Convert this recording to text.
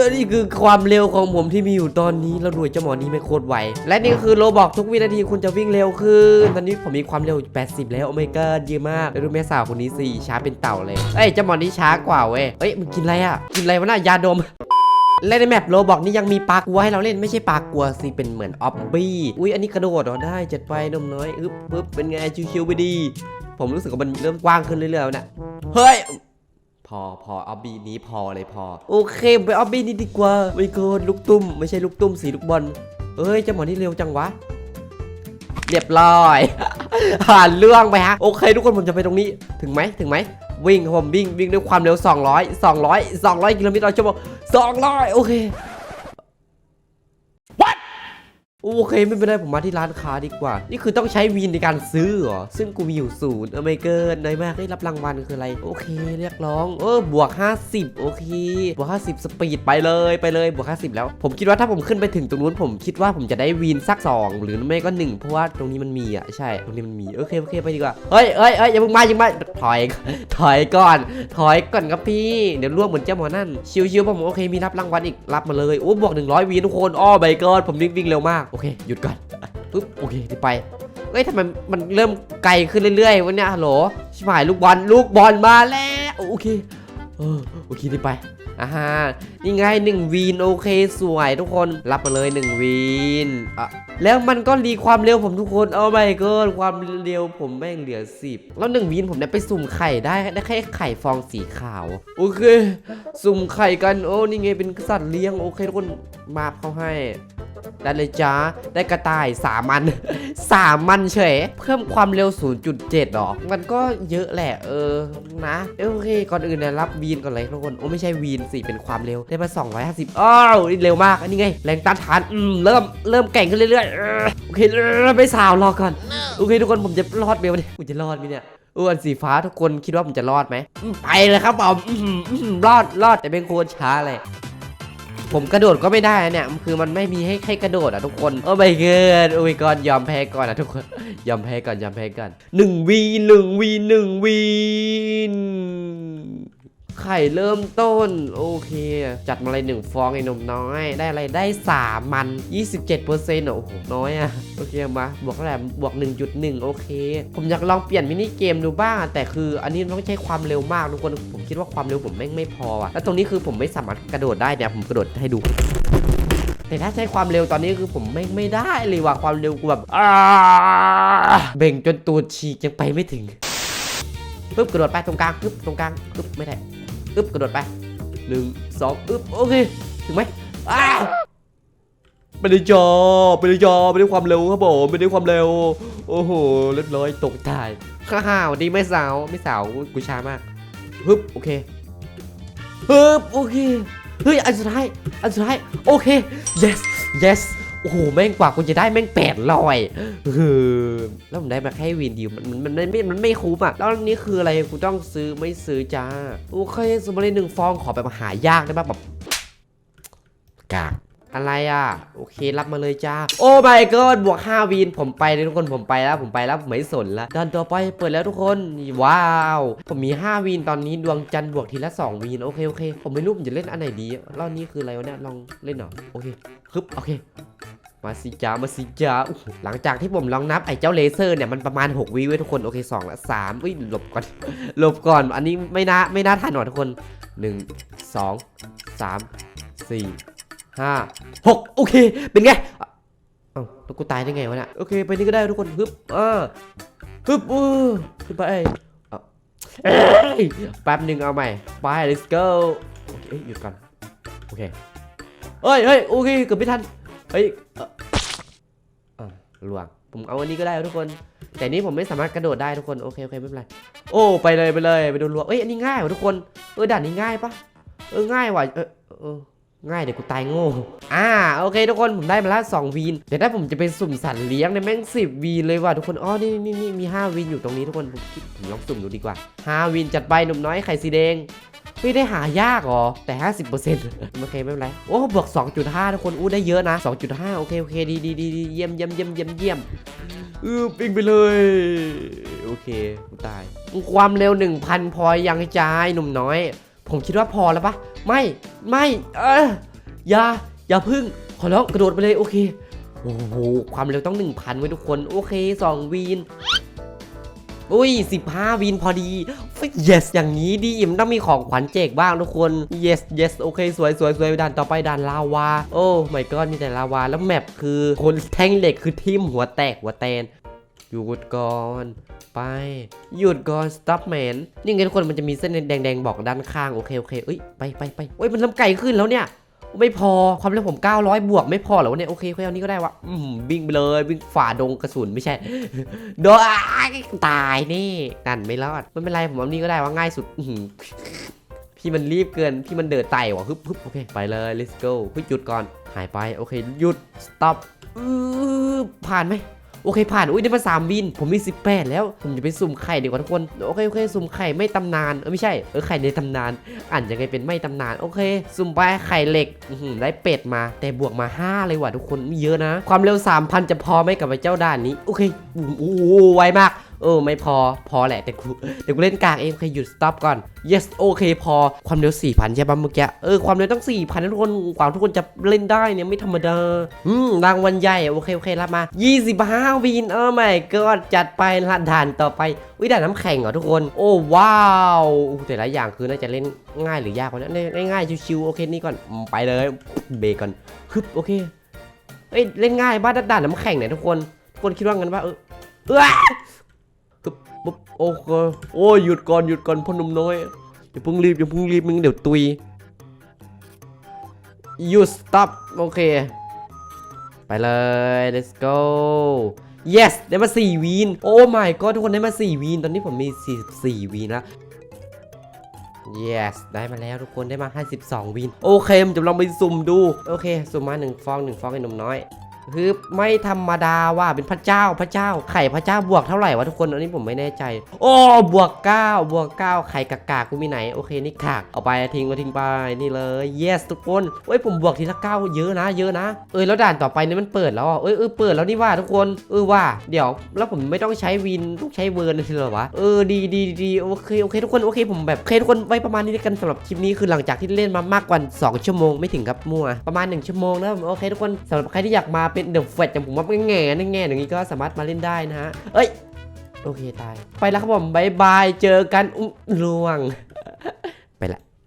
อนี่คือความเร็วของผมที่มีอยู่ตอนนี้แล้วด้วยเจ้าหมอนี้ไม่โคตรไวและนี่ก็คือโรบอกทุกวินาทีคุณจะวิ่งเร็วขึ้นตอนนี้ผมมีความเร็ว 80 แล้วโอ้ไม่ก็เยอะมากแล้วดูแม่สาวคนนี้สิช้าเป็นเต่าเลยเอ้ยเจ้าหมอนี้ช้ากว่าเว้ยเอ้ยมันกินอะไรอะกินอะไรวะน่ะยาดมและในแมปโรบอกนี่ยังมีปลากัวให้เราเล่นไม่ใช่ปลากัวสิเป็นเหมือนออบบี้อุ้ยอันนี้กระโดดเหรอได้จัดไปนมน้อยอึ๊บปึ๊บเป็นไงชิวๆไปดี ผมรู้สึกว่ามันเริ่มกว้างขึ้นเรื่อยๆนะเฮ้ย พอพอออบบี้นี้พอเลยพอ โอเคไปออบบี้นี้ดีกว่าไม่เกินลูกตุ้ม ไม่ใช่ลูกตุ้มสีลูกบอลเอ้ยเจ้าหมอนี่เร็วจังวะ เรียบร้อยผ่านเรื่องไปฮะโอเค ทุกคนผมจะไปตรงนี้ถึงไหมถึงไหมวิ่งครับผมวิ่งวิ่งด้วยความเร็ว 200 200 200 กิโลเมตรต่อชั่วโมง200 โอเค โอเคไม่เป็นไรผมมาที่ร้านค้าดีกว่า นี่คือต้องใช้วีนในการซื้อเหรอ ซึ่งกูมีอยู่ศูนย์เออไม่เกินน้อยมากได้รับรางวัลคืออะไร โอเค เรียกร้อง เออบวก 50 โอเค บวก 50 สปีดไปเลยไปเลยบวก 50 แล้ว ผมคิดว่าถ้าผมขึ้นไปถึงตรงนู้นผมคิดว่าผมจะได้วีนสัก 2 หรือไม่ก็ 1 เพราะว่าตรงนี้มันมีอะใช่ตรงนี้มันมีโอเคโอเคไปดีกว่าเฮ้ยเฮ้ยเฮ้ยอย่าเพิ่งมาอย่าพิ่งมาถอยถอยก่อน ถอยก่อนครับพี่เดี๋ยวร่วงเหมือนเจ้าหมอนั่นชิวๆผมโอเคมีรับรางวัลอีกรับมาเลยโอ้บวก 100วีทุกคนอ้อใบเกินผมวิ่งเร็วมากโอเคหยุดก่อนปึ๊บโอเคที่ไปเฮ้ยทำไมมันเริ่มไกลขึ้นเรื่อยๆวะเนี่ยฮัลโหลชิบหายลูกบอลลูกบอลมาแล้วโอเคเออโอเคที่ไปอ่าฮะนี่ไงหนึ่งวีนโอเคสวยทุกคนรับมาเลยหนึ่งวีนอะแล้วมันก็รีความเร็วผมทุกคนเอาไปเกินความเร็วผมแม่งเหลือสิบแล้วหนึ่งวีนผมเนี่ยไปสุ่มไข่ได้ได้แค่ไข่ฟองสีขาว โอเค สุ่มไข่กันโอ้นี่ไงเป็นสัตว์เลี้ยงโอเคทุกคนมาเขาให้ ได้เลยจ้าได้กระต่ายสามมันสามมันเฉย เพิ่มความเร็ว 0.7หรอ มันก็เยอะแหละ เออ นะ โอเค ก่อนอื่นเนี่ยรับวีนก่อนเลยทุกคน โอ้ไม่ใช่วีนสิเป็นความเร็ว ได้มา 250 อ้าวนี่เร็วมาก อันนี้ไง แรงต้านทาน อืม เริ่ม เริ่มแก่งขึ้นเรื่อยๆเออโอเคเริ่มไม่สาวรอก่อน โอเค ทุกคน ผมจะรอดไหมวะเนี่ยผมจะรอดไหมเนี่ยอ้วนสีฟ้าทุกคนคิดว่าผมจะรอดไหมอืมไปเลยครับผมอื้อหืออื้อหือรอดรอดแต่เป็นโคตรช้าเลย ผมกระโดดก็ไม่ได้เนี่ยคือมันไม่มีให้ให้กระโดดอะทุกคนโอ้ไม่เกินโอ้ยก่อนยอมแพ้ก่อนนะทุกคนยอมแพ้ก่อนยอมแพ้ก่อนหนึ่งวีหนึ่งวีหนึ่งวีน ไข่เริ่มต้น โอเค จัดมาเลยหนึ่งฟองไอ้นมน้อย ได้อะไรได้สามมัน 27เปอร์เซ็นต์โอ้โห น้อยอะโอเคมาบวกเท่าไหร่บวก 1.1 โอเค ผมอยากลองเปลี่ยนมินิเกมดูบ้าง แต่คืออันนี้ต้องใช้ความเร็วมากทุกคน ผมคิดว่าความเร็วผมแม่งไม่พออะแล้วตรงนี้คือผมไม่สามารถกระโดดได้เนี่ยผมกระโดดให้ดูแต่ถ้าใช้ความเร็วตอนนี้คือผมไม่ไม่ได้เลยว่ะความเร็วกูแบบเบ่งจนตูดฉีกยังไปไม่ถึงปึ๊บกระโดดไปตรงกลางปึ๊บตรงกลางปึ๊บไม่ได้ ปึ๊บกระโดดไปหนึ่งสองปึ๊บโอเคถึงไหมอ้าไม่ได้จอไม่ได้จอไม่ได้ความเร็วครับผมไม่ได้ความเร็ว โอ้โหเรียบร้อยตกตายฮ่าๆสวัสดีไม่สาวไม่สาวกูช้ามากปึ๊บโอเคปึ๊บโอเคเฮ้ยอันสุดท้ายอันสุดท้ายโอเค yes yes โอ้โหแม่งกว่ากูจะได้แม่งแปดลอยเออแล้วผมได้มาแค่วินเดียวมันมันมันไม่มันไม่คุ้มอะแล้วนนี้คืออะไรกูต้องซื้อไม่ซื้อจ้าโอเคสมมติหนึ่งฟองขอแบบหายากได้ป่ะแบบกากอะไรอะ โอเครับมาเลยจ้า โอ้ my god บวก5วีนผมไปเลยทุกคนผมไปแล้วผมไปแล้วผมไม่สนละดันต่อไปเปิดแล้วทุกคน ว้าว ผมมี 5 วีนตอนนี้ดวงจันทร์บวกทีละ 2 วีน โอเคโอเค ผมไม่รู้ผมจะเล่นอันไหนดีรอบนี้คืออะไรวะเนี่ยลองเล่นหน่อยโอเคฮึบโอเค มาสิจ้ามาสิจ้าหลังจากที่ผมลองนับไอ้เจ้าเลเซอร์เนี่ยมันประมาณ 6วิไว้ยทุกคน โอเค2ละ3อุ้ยหลบก่อน หลบก่อน อันนี้ไม่น่าไม่น่าทันหรอกทุกคน 1 2 3 4ห้าหกโอเค เป็นไงเอ้าแล้วกูตายได้ไงวะเนี่ยโอเค ไปนี่ก็ได้ทุกคนฮึบเออฮึบเออขึ้นไปแป๊บหนึ่งเอาใหม่ไป let's go โอเคหยุดก่อนโอเคเฮ้ยเฮ้ยโอเคเกือบไม่ทัน เฮ้ยเอออะลวงผมเอาอันนี้ก็ได้ทุกคน แต่นี้ผมไม่สามารถกระโดดได้ทุกคน โอเคโอเคไม่เป็นไร โอ้ไปเลยไปเลยไปโดนลวงเอ้ยอันนี้ง่ายว่ะทุกคน เออด่านนี้ง่ายปะเออง่ายว่ะ เออเออง่ายเดี๋ยวกูตายโง่ อ่าโอเคทุกคนผมได้มาแล้ว2วีนแต่ถ้าผมจะเป็นสุ่มสัตว์เลี้ยงเนี่ยแม่ง10วีนเลยว่ะทุกคน อ๋อ นี่นี่นี่มี5วีนอยู่ตรงนี้ทุกคน ผมคิดผมลองสุ่มดูดีกว่า5วีนจัดไปหนุ่มน้อยไข่สีแดง เฮ้ยได้หายากหรอ แต่ 50%โอเคไม่เป็นไร โอ้บวก 2.5 ทุกคนอู้ได้เยอะนะ 2.5 โอเค โอเค ดีดีดีดีเยี่ยมเยี่ยมเยี่ยมเยี่ยมเยี่ยมอือปิ้งไปเลย โอเคกูตาย ความเร็ว 1,000 พอยังใจายหนุ่มน้อย ผมคิดว่าพอแล้วปะไม่ไม่เอออย่าอย่าพึ่ง ขอร้องกระโดดไปเลยโอเคโอ้โหความเร็วต้อง 1,000ไว้ทุกคน โอเค 2 วีน อุ้ย 15วีนพอดี yes อย่างนี้ดิมันต้องมีของขวัญแจกบ้างทุกคน yes yes โอเคสวยสวยสวยด่านต่อไปด่านลาวา โอ้ my god มีแต่ลาวา แล้วแมปคือคนแท่งเหล็กคือทิ่มหัวแตกหัวแตนหยุดก่อนไป หยุดก่อน stop man นี่ไงทุกคนมันจะมีเส้นแดงๆบอกด้านข้างโอเคโอเคเอ้ยไปไปไปเอ้ยมันเริ่มไกลขึ้นแล้วเนี่ย ไม่พอความเร็วผม 900 บวกไม่พอหรอวะเนี่ยโอเคเอานี้ก็ได้วะวิ่งไปเลยวิ่งฝ่าดงกระสุนไม่ใช่โดนตายนี่นั่นไม่รอดไม่เป็นไรผมเอานี้ก็ได้ว่าง่ายสุดพี่มันรีบเกินพี่มันเดือดไต่ว่ะฮึบฮึบโอเคไปเลย let's go หยุดก่อนหายไปโอเคหยุด stop ผ่านไหม โอเคผ่าน อุ้ยได้มาสามวิน ผมมี18แล้ว ผมจะไปสุ่มไข่ดีกว่าทุกคน โอเคโอเคสุ่มไข่ไม่ตำนาน เออไม่ใช่ เออไข่ในตำนาน อ่านยังไงเป็นไม่ตำนาน โอเค สุ่มไปไข่เหล็กได้เป็ดมา แต่บวกมา 5 เลยว่ะทุกคนมีเยอะนะ ความเร็ว 3,000 จะพอไหมกับไอ้เจ้าด่านนี้ โอเคโอ้โหไวมาก เออไม่พอพอแหละแต่กูแต่กูเล่นกลางเองเคหยุด stop ก่อน yes โอเคพอความเร็ว 4,000 ใช่ป่ะเมื่อกี้เออความเร็วต้อง 4,000นทุกคนกว่าทุกคนจะเล่นได้เนี่ยไม่ธรรมดาอืมรางวัลใหญ่ โอเคโอเครับมา 25 วินเออไม่ก็จัดไปละด่านต่อไปวิด่านน้ำแข็งเหรอทุกคน โอ้ว้าวแต่ละอย่างคือน่าจะเล่นง่ายหรือยากกว่านั้นง่ายๆชิวๆโอเคนี่ก่อนไปเลยเบรกก่อนฮึบโอเคเอ้ยเล่นง่ายบ้านด่านน้ำแข็งเนี่ยทุกคนทุกคนคิดว่างั้นว่าเออ ปุ๊บโอเคโอ้ยหยุดก่อนหยุดก่อนพ่อหนุ่มน้อยอย่าเพิ่งรีบอย่าเพิ่งรีบมึงเดี๋ยวตุยหยุด stop โอเค ไปเลย let's go yes ได้มา 4 วีน โอ้ my god ทุกคนได้มา 4 วีน ตอนนี้ผมมี 44 วีนแล้ว yes ได้มาแล้วทุกคนได้มา 52 วีน โอเคผมจะลองไปสุ่มดู โอเค สุ่มมา 1 ฟอง 1 ฟองไอ้นุ่มน้อย ฮึบไม่ธรรมดาว่าเป็นพระเจ้าพระเจ้าไข่พระเจ้าบวกเท่าไหร่วะทุกคนอันนี้ผมไม่แน่ใจ โอ้บวก9บวก9ไข่กากากูมีไหนโอเคนี่ขากเอาไปทิ้งก็ทิ้งไปนี่เลย yes ทุกคนเอ้ยผมบวกทีละ9เยอะนะ เยอะนะเอ้ยแล้วด่านต่อไปนี่มันเปิดแล้วเอ้ยเออเปิดแล้วนี่ว่าทุกคนเออว่าเดี๋ยว แล้วผมไม่ต้องใช้วินต้องใช้เวิร์นเลยเหรอวะเออดีดีดีโอเคโอเค ทุกคนโอเคผมแบบโอเคทุกคนไว้ประมาณนี้กันสำหรับคลิปนี้คือหลังจากที่เล่นมามากกว่า2ชั่วโมงไม่ถึงครับมั่วประมาณ1ชั่วโมงนะโอเคทุกคนสำหรับใครที่อยากมาเป็นเดอะแฟตอย่างผมว่าแง่แง่อย่างนี้ก็สามารถมาเล่นได้นะฮะเอ้ยโอเคตาย ไปแล้วครับผมบายบาย เจอกันอุ้มล่วง